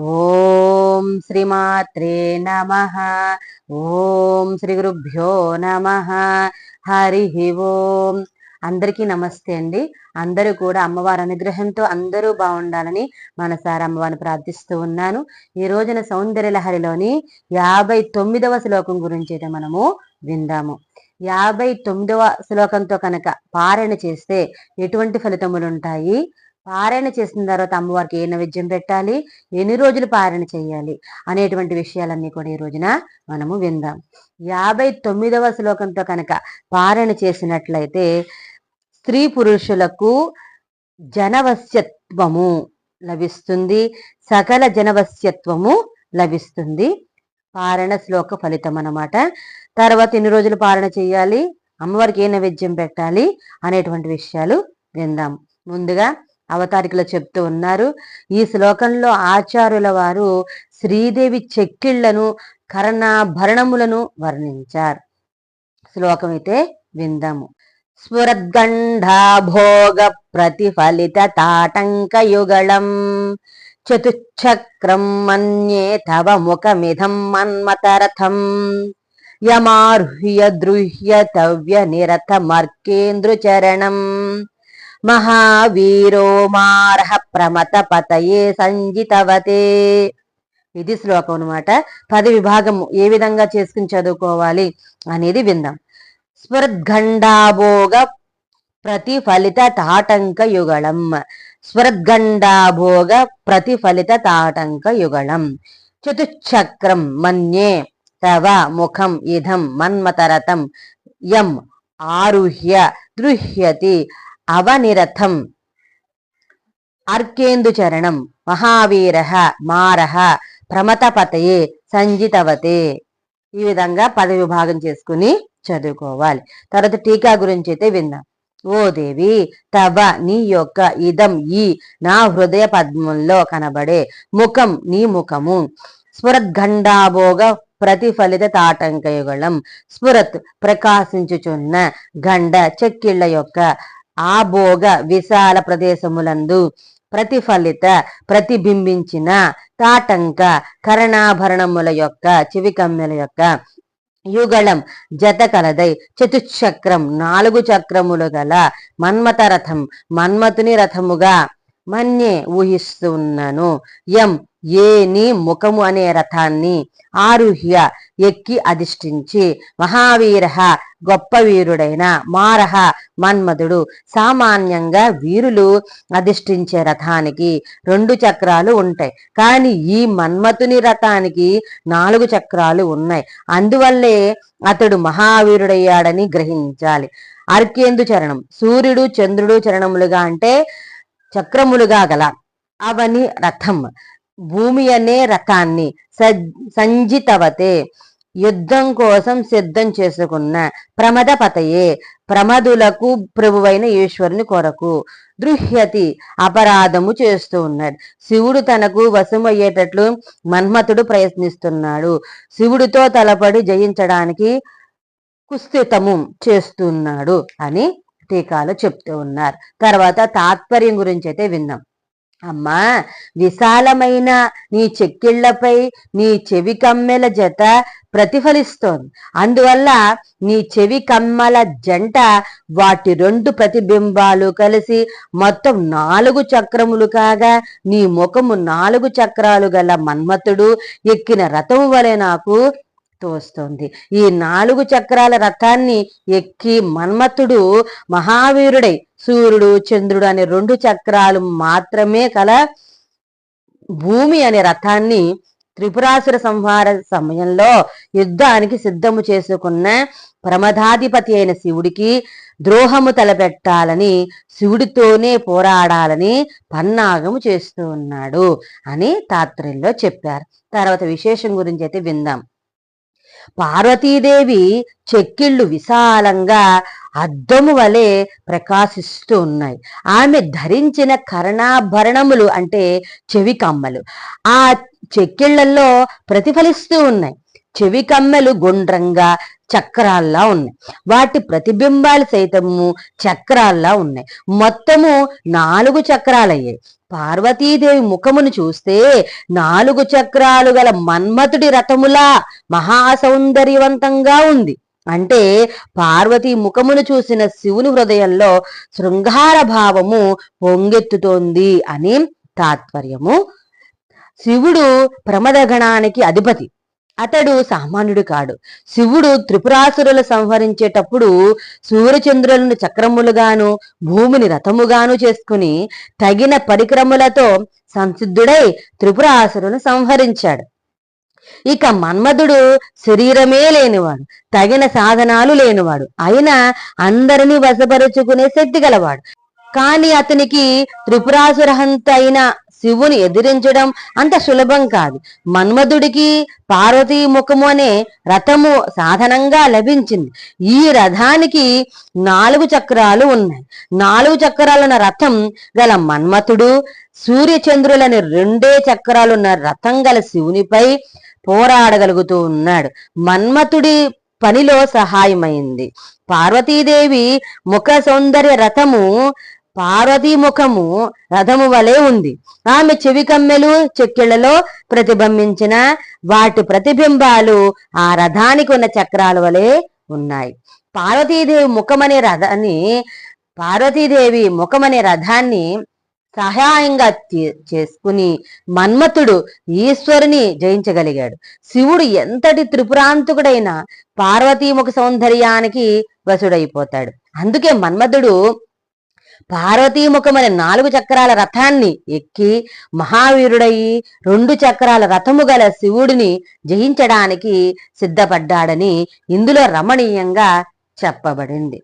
ఓం శ్రీమాత్రే నమ. ఓం శ్రీ గురుభ్యో నమ. హరి ఓం. అందరికీ నమస్తే అండి. అందరూ కూడా అమ్మవారి అనుగ్రహంతో అందరూ బాగుండాలని మనసారి అమ్మవారిని ప్రార్థిస్తూ ఉన్నాను. ఈ రోజున సౌందర్య లహరిలోని యాభై తొమ్మిదవ శ్లోకం గురించి అయితే మనము విందాము. యాభై తొమ్మిదవ శ్లోకంతో కనుక పారణ చేస్తే ఎటువంటి ఫలితములు ఉంటాయి పారాయణ చేసిన తర్వాత అమ్మవారికి ఏ నైవేద్యం పెట్టాలి? ఎన్ని రోజులు పారాయణ చేయాలి? అనేటువంటి విషయాలన్నీ కూడా ఈ రోజున మనము విందాం. యాభై తొమ్మిదవ శ్లోకంతో కనుక పారాయణ చేసినట్లయితే స్త్రీ పురుషులకు జనవశ్యత్వము లభిస్తుంది. సకల జనవశ్యత్వము లభిస్తుంది. పారణ శ్లోక ఫలితం అన్నమాట. తర్వాత ఎన్ని రోజులు పారణ చేయాలి? అమ్మవారికి ఏ నైవేద్యం పెట్టాలి? అనేటువంటి విషయాలు విందాం. ముందుగా అవతారికలు చెప్తూ ఉన్నారు. ఈ శ్లోకంలో ఆచార్యుల వారు శ్రీదేవి చెక్కిళ్ళను కర్ణాభరణములను వర్ణించారు. శ్లోకం అయితే విందాము. స్ఫురద్గంఢాభోగ ప్రతిఫలిత తాటంకయుగళం చతుచక్రం మన్యే తవ ముఖమిధం మన్మతరథం యమారుహ్య దృహ్యతవ్య నిరత మర్కేంద్రుచరణం మహావీరో మారహ ప్రమత పతయే సంజితవతే. ఇది శ్లోకం అనమాట పది విభాగము ఏ విధంగా చేసుకుని చదువుకోవాలి అనేది విందాం. స్వరద్గండాభోగ ప్రతిఫలిత తాటంక యుగళం. స్వరద్గండాభోగ ప్రతిఫలిత తాటంక యుగళం. చతుచక్రం మన్యే తవ ముఖం ఇదం మన్మతరతం. యం ఆరుహ్య దృహ్యతి అవనిరథం. అర్కేందుచరణం? మహావీర మారహ ప్రమతపతయే సంజితవతే. ఈ విధంగా పద విభాగం చేసుకుని చదువుకోవాలి. తర్వాత టీకా గురించి అయితే విన్నాం. ఓ దేవి తవ నీ యొక్క ఇదం ఈ నా హృదయ పద్మంలో కనబడే ముఖం నీ ముఖము. స్ఫురద్గండాభోగ ప్రతిఫలిత తాటంకయుగళం. స్ఫురత్ ప్రకాశించుచున్న గండ చెక్కిళ్ళ యొక్క ఆ భోగ విశాల ప్రదేశములందు ప్రతిఫలిత ప్రతిబింబించిన తాటంక కరణాభరణముల యొక్క చెవికమ్మెల యొక్క యుగళం జత కలదై చతుచక్రం నాలుగు చక్రములు గల మన్మత రథం మన్మతుని రథముగా మన్యే ఊహిస్తున్నాను. ఏ ఏని ముఖము అనే రథాన్ని ఆరుహ్య ఎక్కి అధిష్ఠించి మహావీర గొప్ప వీరుడైన మారహ మన్మధుడు సామాన్యంగా వీరులు అధిష్ఠించే రథానికి రెండు చక్రాలు ఉంటాయి. కానీ ఈ మన్మతుని రథానికి నాలుగు చక్రాలు ఉన్నాయి. అందువల్లే అతడు మహావీరుడయ్యాడని గ్రహించాలి. అర్కేందు చరణం? సూర్యుడు చంద్రుడు చరణములుగా అంటే చక్రములుగా గల అవని రథం. భూమి అనే రథాన్ని సంజితవతే యుద్ధం కోసం సిద్ధం చేసుకున్న ప్రమద పతయే ప్రమదులకు ప్రభువైన ఈశ్వరుని కొరకు దృహ్యతి అపరాధము చేస్తూ ఉన్నాడు. శివుడు తనకు వశమయ్యేటట్లు మన్మథుడు ప్రయత్నిస్తున్నాడు. శివుడితో తలపడి జయించడానికి కుస్థితము చేస్తున్నాడు అని టీకాలు చెప్తూ ఉన్నారు. తర్వాత తాత్పర్యం గురించి అయితే విన్నాం. అమ్మా విశాలమైన నీ చెక్కిళ్ళపై నీ చెవి కమ్మెల జత ప్రతిఫలిస్తోంది. అందువల్ల నీ చెవి కమ్మల జంట వాటి రెండు ప్రతిబింబాలు కలిసి మొత్తం నాలుగు చక్రములు కాగా నీ ముఖము నాలుగు చక్రాలు గల మన్మతుడు ఎక్కిన రథము వలె నాకు తోస్తోంది. ఈ నాలుగు చక్రాల రథాన్ని ఎక్కి మన్మతుడు మహావీరుడై సూర్యుడు చంద్రుడు అనే రెండు చక్రాలు మాత్రమే కల భూమి అనే రథాన్ని త్రిపురాసుర సంహార సమయంలో యుద్ధానికి సిద్ధము చేసుకున్న ప్రమదాధిపతి అయిన శివుడికి ద్రోహము తలపెట్టాలని శివుడితోనే పోరాడాలని పన్నాగము చేస్తూ ఉన్నాడు అని తాత్రంలో చెప్పారు. తర్వాత విశేషం గురించి అయితే విందాం. పార్వతీదేవి చెక్కిళ్ళు విశాలంగా అద్దము వలె ప్రకాశిస్తూ ఉన్నాయి. ఆమె ధరించిన కర్ణాభరణములు అంటే చెవి కమ్మలు ఆ చెక్కిళ్ళలో ప్రతిఫలిస్తూ ఉన్నాయి. చెవి కమ్మెలు గుండ్రంగా చక్రాల్లా ఉన్నాయి. వాటి ప్రతిబింబాలు సైతము చక్రాల్లా ఉన్నాయి. మొత్తము నాలుగు చక్రాలయ్యాయి. పార్వతీదేవి ముఖమును చూస్తే నాలుగు చక్రాలు గల మన్మథుడి రథములా మహాసౌందర్యవంతంగా ఉంది. అంటే పార్వతి ముఖమును చూసిన శివుని హృదయంలో శృంగార భావము పొంగెత్తుతోంది అని తాత్పర్యము శివుడు ప్రమదగణానికి అధిపతి. అతడు సామాన్యుడు కాడు. శివుడు త్రిపురాసురులు సంహరించేటప్పుడు సూర్యచంద్రులను చక్రములుగాను భూమిని రథముగాను చేసుకుని తగిన పరిక్రములతో సంసిద్ధుడై త్రిపురాసురును సంహరించాడు. ఇక మన్మధుడు శరీరమే లేనివాడు తగిన సాధనాలు లేనివాడు. అయినా అందరినీ వశపరుచుకునే శక్తి గలవాడు. కానీ అతనికి త్రిపురాసురహంత అయిన శివుని ఎదిరించడం అంత సులభం కాదు. మన్మధుడికి పార్వతీ ముఖము అనే రథము సాధనంగా లభించింది. ఈ రథానికి నాలుగు చక్రాలు ఉన్నాయి. నాలుగు చక్రాలున్న రథం గల మన్మథుడు సూర్యచంద్రులని రెండే చక్రాలున్న రథం గల శివునిపై పోరాడగలుగుతూ ఉన్నాడు. మన్మథుడి పనిలో సహాయమైంది. పార్వతీదేవి ముఖ సౌందర్య రథము పార్వతీ ముఖము రథము వలె ఉంది. ఆమె చెవి కమ్మెలు చెక్కిళ్ళలో ప్రతిబింబించిన వాటి ప్రతిబింబాలు ఆ రథానికి ఉన్న చక్రాల వలె ఉన్నాయి. పార్వతీదేవి ముఖమనే రథాన్ని పార్వతీదేవి ముఖమనే రథాన్ని సహాయంగా చేసుకుని మన్మథుడు ఈశ్వరుని జయించగలిగాడు. శివుడు ఎంతటి త్రిపురాంతకుడైన పార్వతీముఖ సౌందర్యానికి వసుడైపోతాడు అందుకే మన్మథుడు పార్వతీముఖమైన నాలుగు చక్రాల రథాన్ని ఎక్కి మహావీరుడయి రెండు చక్రాల రథము గల శివుడిని జయించడానికి సిద్ధపడ్డాడని ఇందులో రమణీయంగా చెప్పబడింది.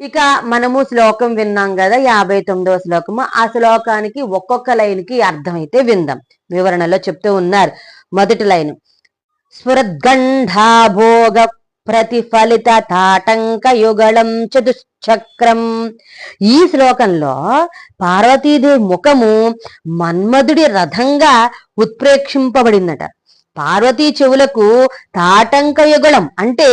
ఇక మనము శ్లోకం విన్నాం కదా యాభై తొమ్మిదవ శ్లోకము. ఆ శ్లోకానికి ఒక్కొక్క లైన్కి అర్థమైతే విందాం. వివరణలో చెప్తూ ఉన్నారు మొదటి లైన్. స్ఫురద్గంఠాభోగ ప్రతిఫలిత తాటంక యుగళం చతుశ్చక్రం. ఈ శ్లోకంలో పార్వతీదేవి ముఖము మన్మధుడి రథంగా ఉత్ప్రేక్షింపబడిందట. పార్వతీ చెవులకు తాటంక యుగళం అంటే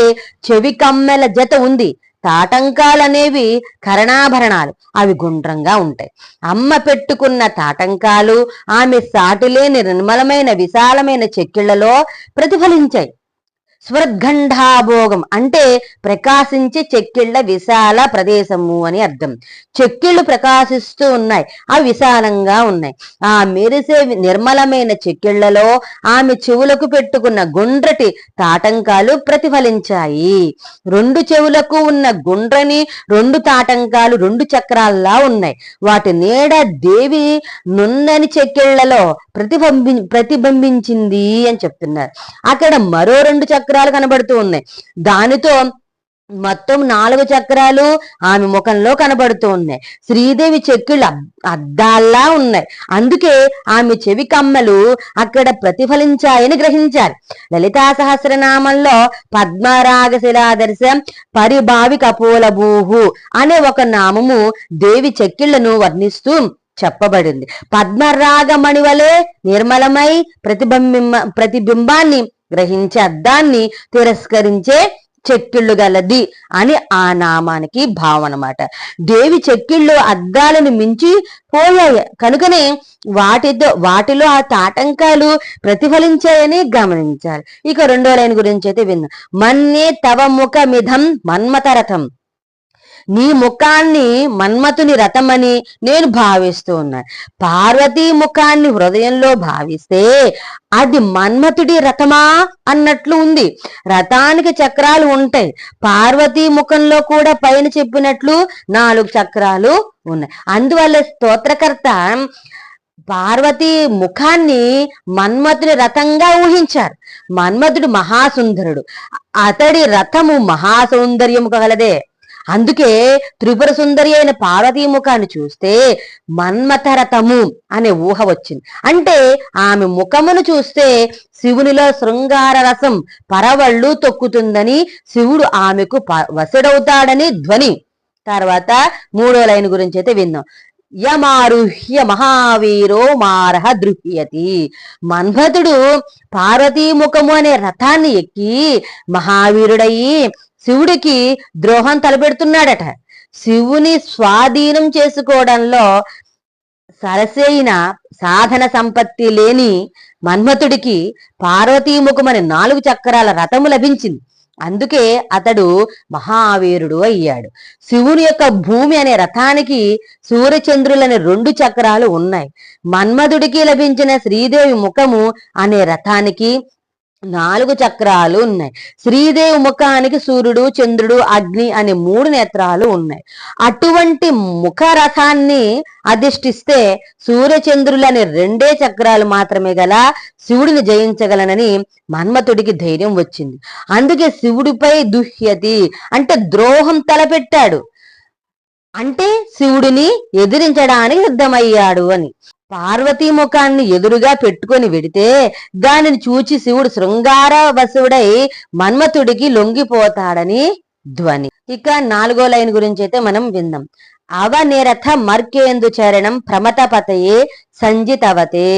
చెవి కమ్మెల జత ఉంది. తాటంకాలనేవి కరణాభరణాలు. అవి గుండ్రంగా ఉంటాయి. అమ్మ పెట్టుకున్న తాటంకాలు ఆమె సాటిలేని నిర్మలమైన విశాలమైన చెక్కిళ్ళలో ప్రతిఫలించాయి. స్వర్గండాభోగం అంటే ప్రకాశించే చెక్కిళ్ళ విశాల ప్రదేశము అని అర్థం. చెక్కిళ్ళు ప్రకాశిస్తూ ఉన్నాయి. అవి విశాలంగా ఉన్నాయి. ఆ మెరిసే నిర్మలమైన చెక్కిళ్ళలో ఆమె చెవులకు పెట్టుకున్న గుండ్రటి తాటంకాలు ప్రతిఫలించాయి. రెండు చెవులకు ఉన్న గుండ్రని రెండు తాటంకాలు రెండు చక్రాల్లా ఉన్నాయి. వాటి నీడ దేవి నున్నని చెక్కిళ్ళలో ప్రతిబింబి ప్రతిబింబించింది అని చెప్తున్నారు. అక్కడ మరో రెండు చక్రాలు కనబడుతూ ఉన్నాయి. దానితో మొత్తం నాలుగు చక్రాలు ఆమె ముఖంలో కనబడుతూ ఉన్నాయి. శ్రీదేవి చెక్కులు అద్దాల్లా ఉన్నాయి. అందుకే ఆమె చెవి కమ్మలు అక్కడ ప్రతిఫలించాయని గ్రహించారు. లలితా సహస్రనామంలో పద్మరాగశిలాదర్శ పరిభావి కపోలభూహు అనే ఒక నామము దేవి చెక్కిళ్ళను వర్ణిస్తూ చెప్పబడింది. పద్మరాగమణి వలె నిర్మలమై ప్రతిబింబ ప్రతిబింబాన్ని గ్రహించే అద్దాన్ని తిరస్కరించే చెక్కిళ్ళు గలది అని ఆ నామానికి భావం అన్నమాట దేవి చెక్కిళ్ళు అద్దాలను మించి పోయాయి. కనుకనే వాటితో వాటిలో ఆ తాటంకాలు ప్రతిఫలించాయని గమనించాలి. ఇక రెండో లైన్ గురించి అయితే విందాం. మన్నే తవ ముఖమిధం మన్మతరథం. నీ ముఖాన్ని మన్మథుని రథమని నేను భావిస్తూ ఉన్నాను పార్వతీ ముఖాన్ని హృదయంలో భావిస్తే అది మన్మతుడి రథమా అన్నట్లు ఉంది. రథానికి చక్రాలు ఉంటాయి. పార్వతీ ముఖంలో కూడా పైన చెప్పినట్లు నాలుగు చక్రాలు ఉన్నాయి. అందువల్ల స్తోత్రకర్త పార్వతి ముఖాన్ని మన్మథుని రథంగా ఊహించారు. మన్మథుడు మహాసుందరుడు. అతడి రథము మహాసౌందర్యము కలదే అందుకే త్రిపుర సుందరి అయిన పార్వతీ ముఖాన్ని చూస్తే మన్మథ రథము అనే ఊహ వచ్చింది. అంటే ఆమె ముఖమును చూస్తే శివునిలో శృంగార రసం పరవళ్ళు తొక్కుతుందని శివుడు ఆమెకు ప- ధ్వని. తర్వాత మూడో లైన్ గురించి అయితే విన్నాం యమారుహ్య మహావీరో మారహ దృహ్యతి. మన్మథుడు పార్వతీముఖము అనే రథాన్ని ఎక్కి మహావీరుడయి శివుడికి ద్రోహం తలపెడుతున్నాడట. శివుని స్వాధీనం చేసుకోవడంలో సరసైన సాధన సంపత్తి లేని మన్మథుడికి పార్వతీముఖమని నాలుగు చక్రాల రథము లభించింది. అందుకే అతడు మహావీరుడు అయ్యాడు. శివుని యొక్క భూమి అనే రథానికి సూర్యచంద్రులని రెండు చక్రాలు ఉన్నాయి. మన్మధుడికి లభించిన శ్రీదేవి ముఖము అనే రథానికి నాలుగు చక్రాలు ఉన్నాయి. శ్రీదేవి ముఖానికి సూర్యుడు చంద్రుడు అగ్ని అనే మూడు నేత్రాలు ఉన్నాయి. అటువంటి ముఖ రథాన్ని అధిష్ఠిస్తే సూర్యచంద్రులు అనే రెండే చక్రాలు మాత్రమే గల శివుడిని జయించగలనని మన్మథుడికి ధైర్యం వచ్చింది. అందుకే శివుడిపై దుహ్యతి అంటే ద్రోహం తలపెట్టాడు. అంటే శివుడిని ఎదిరించడానికి సిద్ధమయ్యాడు అని. పార్వతీ ముఖాన్ని ఎదురుగా పెట్టుకొని వెడితే దానిని చూచి శివుడు శృంగార వసుడై మన్మథుడికి లొంగిపోతాడని ధ్వని. ఇక నాలుగో లైన్ గురించి అయితే మనం విందాం. అవనిరథ మర్కేందు చరణం ప్రమతపతయే సంజితవతే.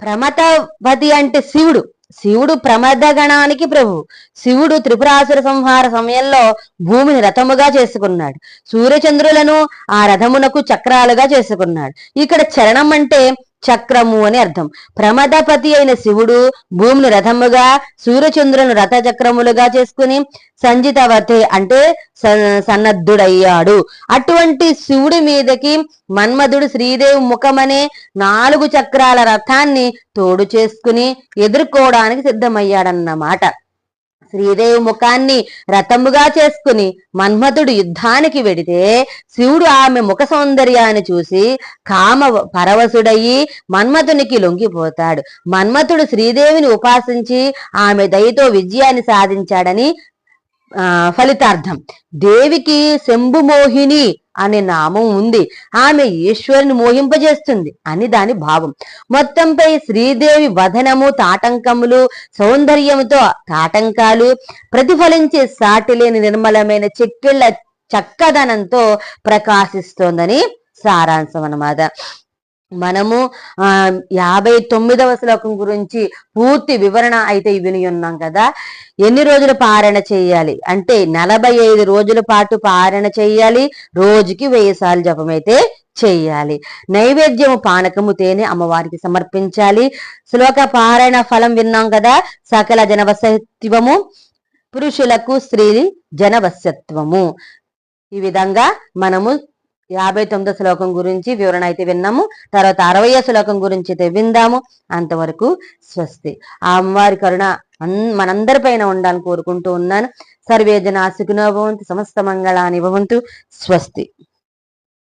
ప్రమతపతి అంటే శివుడు. శివుడు ప్రమద గణానికి ప్రభు. శివుడు త్రిపురాసుర సంహార సమయంలో భూమిని రథముగా చేసుకున్నాడు. సూర్యచంద్రులను ఆ రథమునకు చక్రాలుగా చేసుకున్నాడు. ఇక్కడ చరణం అంటే చక్రము అని అర్థం. ప్రమదపతి అయిన శివుడు భూమిని రథముగా సూర్యచంద్రులను రథ చక్రములుగా చేసుకుని సంజితవతే అంటే స- సన్నద్ధుడయ్యాడు. అటువంటి శివుడి మీదకి మన్మధుడు శ్రీదేవి ముఖమనే నాలుగు చక్రాల రథాన్ని తోడు చేసుకుని ఎదుర్కోవడానికి సిద్ధమయ్యాడన్నమాట. శ్రీదేవి ముఖాన్ని రథముగా చేసుకుని మన్మథుడు యుద్ధానికి వెడితే శివుడు ఆమె ముఖ సౌందర్యాన్ని చూసి కామ పరవశుడయి మన్మథునికి లొంగిపోతాడు. మన్మథుడు శ్రీదేవిని ఉపాసించి ఆమె దయతో విజయాన్ని సాధించాడని ఫలితార్థం. దేవికి శంభుమోహిని అనే నామం ఉంది. ఆమె ఈశ్వరుని మోహింపజేస్తుంది అని దాని భావం. మొత్తంపై శ్రీదేవి వదనము తాటంకములు సౌందర్యముతో తాటంకాలు ప్రతిఫలించే సాటి లేని నిర్మలమైన చెక్కిళ్ళ చక్కదనంతో ప్రకాశిస్తోందని సారాంశం అన్నమాట. మనము ఆ యాభై తొమ్మిదవ శ్లోకం గురించి పూర్తి వివరణ అయితే విని ఉన్నాం కదా. ఎన్ని రోజులు పారణ చేయాలి? అంటే నలభై ఐదు రోజుల పాటు పారణ చేయాలి రోజుకి వెయ్యి సార్లు జపం అయితే నైవేద్యము పానకము తేనె అమ్మవారికి సమర్పించాలి. శ్లోక పారాయణ ఫలం విన్నాం కదా సకల జనవసత్వము పురుషులకు స్త్రీ జనవసత్వము. ఈ విధంగా మనము యాభై తొమ్మిదో శ్లోకం గురించి వివరణ అయితే విన్నాము. తర్వాత అరవయో శ్లోకం గురించి అయితే విందాము. అంతవరకు స్వస్తి. ఆ అమ్మవారి కరుణ అన్- మనందరిపైన ఉండాలని కోరుకుంటూ ఉన్నాను. సర్వేజన సుఖినో భవంతు సమస్త మంగళాని భవంతు. స్వస్తి.